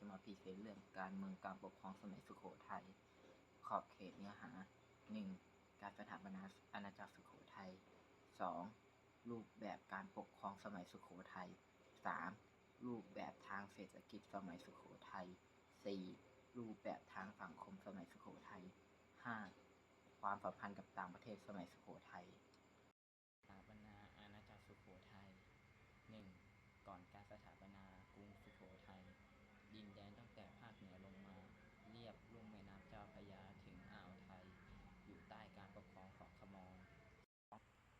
จะมาพรีเซนต์เรื่องการเมืองการปกครองสมัยสุโขทัย ขอบเขตเนื้อหา 1. การสถาปนาอาณาจักรสุโขทัย 2. รูปแบบการปกครองสมัยสุโขทัย 3. รูปแบบทางเศรษฐกิจสมัยสุโขทัย 4. รูปแบบทางสังคมสมัยสุโขทัย 5. ความสัมพันธ์กับต่างประเทศสมัยสุโขทัย สถาปนาอาณาจักรสุโขทัย 1. ก่อนการสถาปนากรุงสุโขทัย ดินแดนตั้งแต่ภาคเหนือลงมาเรียบลุ่มแม่น้ำเจ้าพระยาถึงอ่าวไทย อยู่ใต้การปกครองของขมร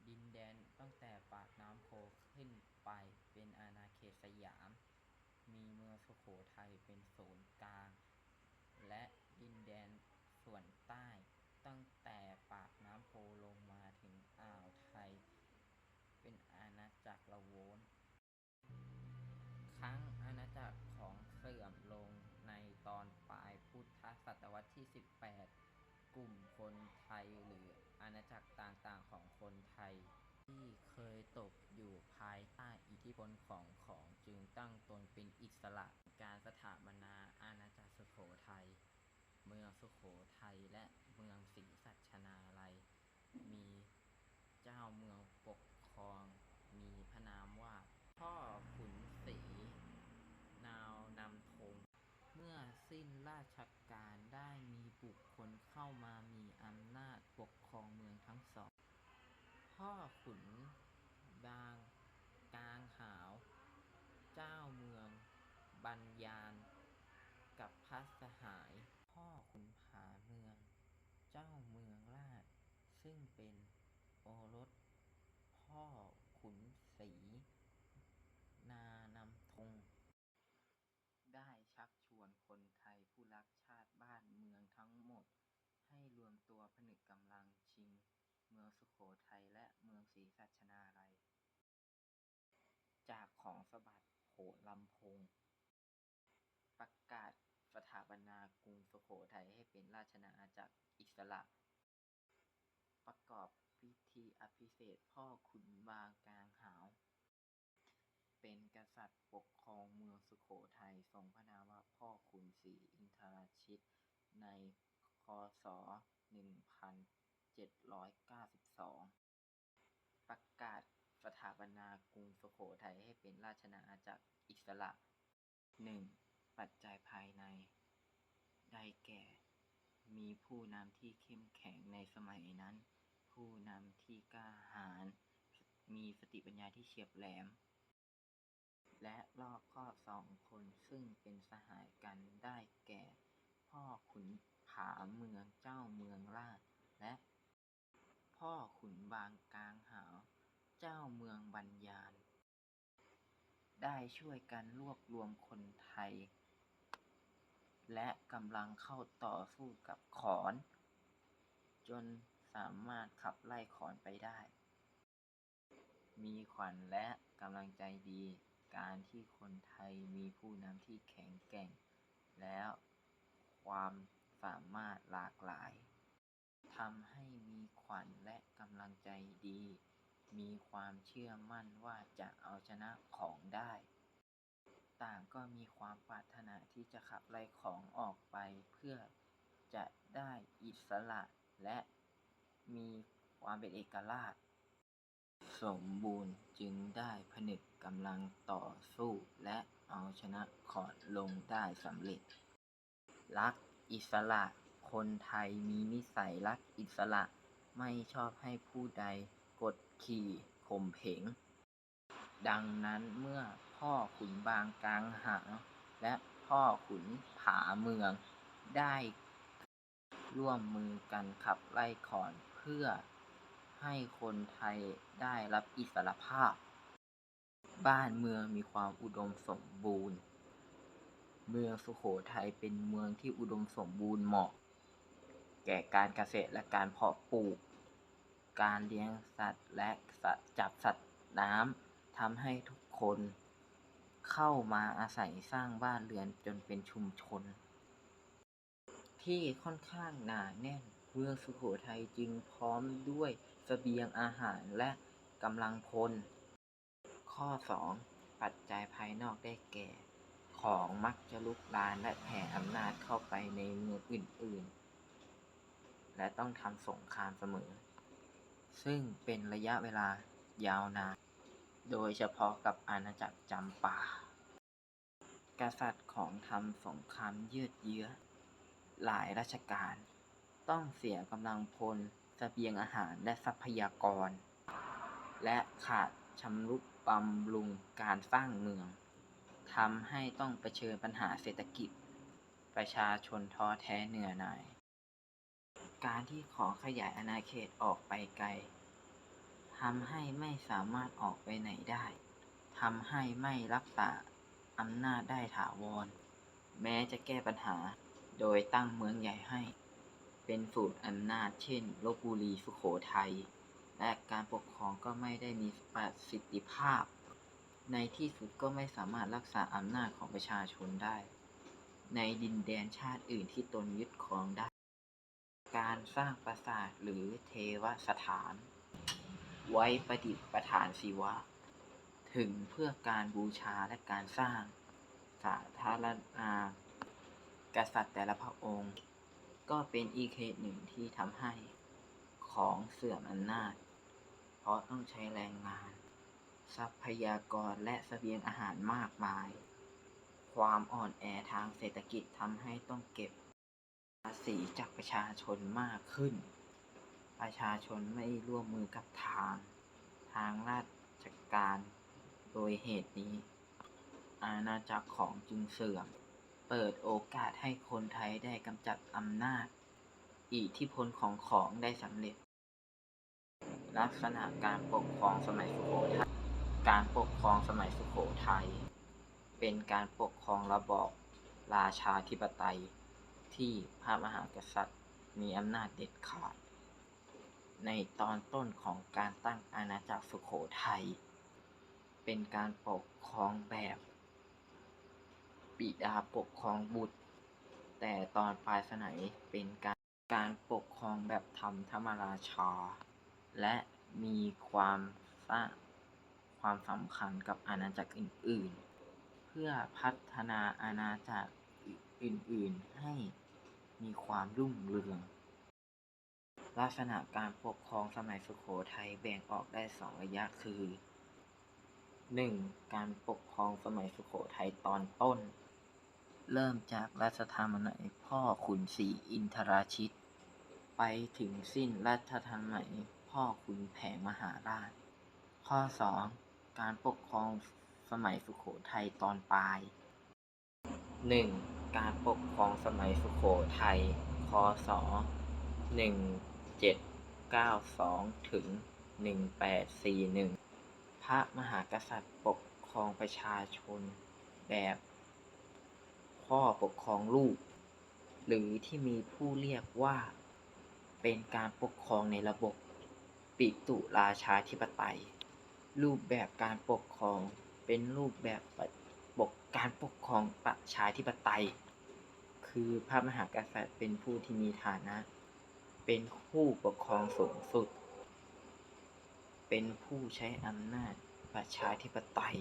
ดินแดนตั้งแต่ปากน้ำโพขึ้นไปเป็นอาณาเขตสยาม มีเมืองสุโขทัยเป็นศูนย์กลาง และดินแดนส่วนใต้ ตั้งแต่ปากน้ำโพลงมาถึงอ่าวไทย เป็นอาณาจักรละโวน ครั้งอาณาจักรของเสื่อมลงในตอนปลายพุทธศตวรรษที่ 18 กลุ่ม คนไทยหรืออาณาจักรต่างๆของคนไทย ที่เคยตกอยู่ภายใต้อิทธิพลของของจึงตั้งตนเป็นอิสระการสถาปนาอาณาจักรสุโขทัยเมืองสุโขทัยและเมืองศรีสัชนาลัย มีเจ้าเมืองปกครองมีพระนามว่า พ่อขุนศรีนาวนำธงเมื่อสิ้นราชการได้มีบุคคลเข้ามามีอำนาจปกครองเมืองทั้งสอง พ่อขุนบางกลางหาว เจ้าเมือง บัญญาณ กับพระสหาย พ่อขุนผาเมือง เจ้าเมืองราช ซึ่งเป็นโอรส พ่อขุนศรีนานำธงได้ชักชวนคนไทยผู้รักชาติบ้านเมืองทั้งหมด ให้รวมตัวผนึกกำลังชิง เมืองสุโขทัยและเมืองศรีสัชนาลัย จากของสบัดโหลำพง ประกาศสถาปนากรุงสุโขทัยให้เป็นราชนาอาณาจักรอิสระ ประกอบพิธีอภิเษกพ่อขุนบางกลางหาว เป็นกษัตริย์ปกครองเมืองสุโขทัยทรงพระนามว่าพ่อขุนศรีอินทรชิตในคศ 1792 ประกาศสถาปนากรุงสุโขทัยให้เป็นราชนาอาณาจักรอิสระ 1. ปัจจัยภายใน ได้แก่ มีผู้นำที่เข้มแข็งในสมัยนั้น ผู้นำที่กล้าหาญ มีสติปัญญาที่เฉียบแหลม และรอบคอบสองคนซึ่งเป็นสหายกันได้แก่ พ่อขุนผาเมืองเจ้าเมืองราช และ พ่อขุนบางกลางหาว เจ้าเมืองบัญญาณ ได้ช่วยกันรวบรวมคนไทย และกำลังเข้าต่อสู้กับขอน จนสามารถขับไล่ขอนไปได้ มีขวัญและกำลังใจดี การที่คนไทยมีผู้นำที่แข็งแกร่ง แล้วความสามารถหลากหลายทำให้มีขวัญและกำลังใจดี มีความเชื่อมั่นว่าจะเอาชนะของได้ ต่างก็มีความปรารถนาที่จะขับไล่ของออกไปเพื่อจะได้อิสระและมีความเป็นเอกราช สมบูรณ์จึงได้ผนึกกำลังต่อสู้และเอาชนะขอนลงได้สำเร็จ รักอิสระ คนไทยมีนิสัยรักอิสระไม่ชอบให้ผู้ใด กดขี่ข่มเหง ดังนั้นเมื่อพ่อขุนบางกลางหาวและพ่อขุนผาเมืองได้ร่วมมือกันขับไล่ขอนเพื่อให้คนไทยได้รับอิสรภาพ บ้านเมืองมีความอุดมสมบูรณ์ เมืองสุโขทัยเป็นเมืองที่อุดมสมบูรณ์เหมาะ แก่การเกษตรและการเพาะปลูก การเลี้ยงสัตว์และสัตว์จับสัตว์น้ำทำให้ทุกคน เข้ามาอาศัยสร้างบ้านเรือนจนเป็นชุมชน ที่ค่อนข้างหนาแน่นเมืองสุโขทัยจึงพร้อมด้วยเสบียงอาหารและกำลังพล ข้อ 2 ปัจจัยภายนอกได้แก่ ของมักจะลุกลามและแผ่อำนาจเข้าไปในเมืองอื่น ๆ และต้องทำสงครามเสมอ ซึ่งเป็นระยะเวลายาวนาน โดยเฉพาะกับอาณาจักรจำปา กษัตริย์ของทำสงครามยืดเยื้อ หลายราชการ ต้องเสียกำลังพลเสบียงอาหารและทรัพยากร และขาดชำรุดบำรุงการสร้างเมืองทำให้ต้องเผชิญปัญหาเศรษฐกิจ ประชาชนท้อแท้เหนื่อยหน่าย การที่ขอขยายอาณาเขตออกไปไกลทำให้ไม่สามารถออกไปไหนได้ทำให้ไม่รักษาอำนาจได้ถาวร แม้จะแก้ปัญหาโดยตั้งเมืองใหญ่ให้ เป็นศูนย์อำนาจเช่นลบบุรีสุโขทัยและการปกครองก็ไม่ได้มีประสิทธิภาพ ในที่สุดก็ไม่สามารถรักษาอำนาจของประชาชนได้ ในดินแดนชาติอื่นที่ตนยึดครองได้ การสร้างปราสาทหรือเทวสถาน ไว้ประดิษฐานศิวะ ถึงเพื่อการบูชาและการสร้างสาธารณากษัตริย์แต่ละพระองค์ ก็เป็นอีกเหตุหนึ่งที่ทำให้ของเสื่อมอำนาจ เพราะต้องใช้แรงงาน ทรัพยากรและเสบียงอาหารมากมาย ความอ่อนแอทางเศรษฐกิจทำให้ต้องเก็บ ภาษีจากประชาชนมากขึ้น ประชาชนไม่ร่วมมือกับทาง ทางราชการ โดยเหตุนี้ อาณาจักรของจึงเสื่อม เปิดโอกาสให้คนไทยได้กำจัดอำนาจ อิทธิพลของของได้สำเร็จ ลักษณะการปกครองสมัยสุโขทัย การปกครองสมัยสุโขทัย เป็นการปกครองระบอบราชาธิปไตย ที่พระมหากษัตริย์มีอำนาจเด็ดขาด ในตอนต้นของการตั้งอาณาจักรสุโขทัย เป็นการปกครองแบบบิดาปกครองบุตร แต่ตอนปลายสมัยเป็นการการปกครองแบบธรรมธรรมราชา และมีความสร้างความสำคัญกับอาณาจักรอื่น ๆ เพื่อพัฒนาอาณาจักร อื่นๆให้มีความรุ่งเรือง ลักษณะการปกครองสมัยสุโขทัยแบ่งออกได้สองระยะคือ 1. การปกครองสมัยสุโขทัยตอนต้น เริ่มจากรัชธรรมนัยพ่อขุนศรีอินทราชิต ไปถึงสิ้นรัชธรรมนัยพ่อขุนแผนมหาราช ข้อ 2. การปกครองสมัยสุโขทัยตอนปลาย 1. การปกครองสมัยสุโขทัย คศ 1792 ถึง 1841 พระมหากษัตริย์ปกครองประชาชนแบบพ่อปกครองลูก หรือที่มีผู้เรียกว่า เป็นการปกครองในระบบปิตุราชาธิปไตย รูปแบบการปกครองเป็นรูปแบบปกการปกครอง ชาธิปไตย คือพระมหากษัตริย์เป็นผู้ที่มีฐานะ เป็นผู้ปกครองสูงสุด เป็นผู้ใช้อำนาจประชาธิปไตย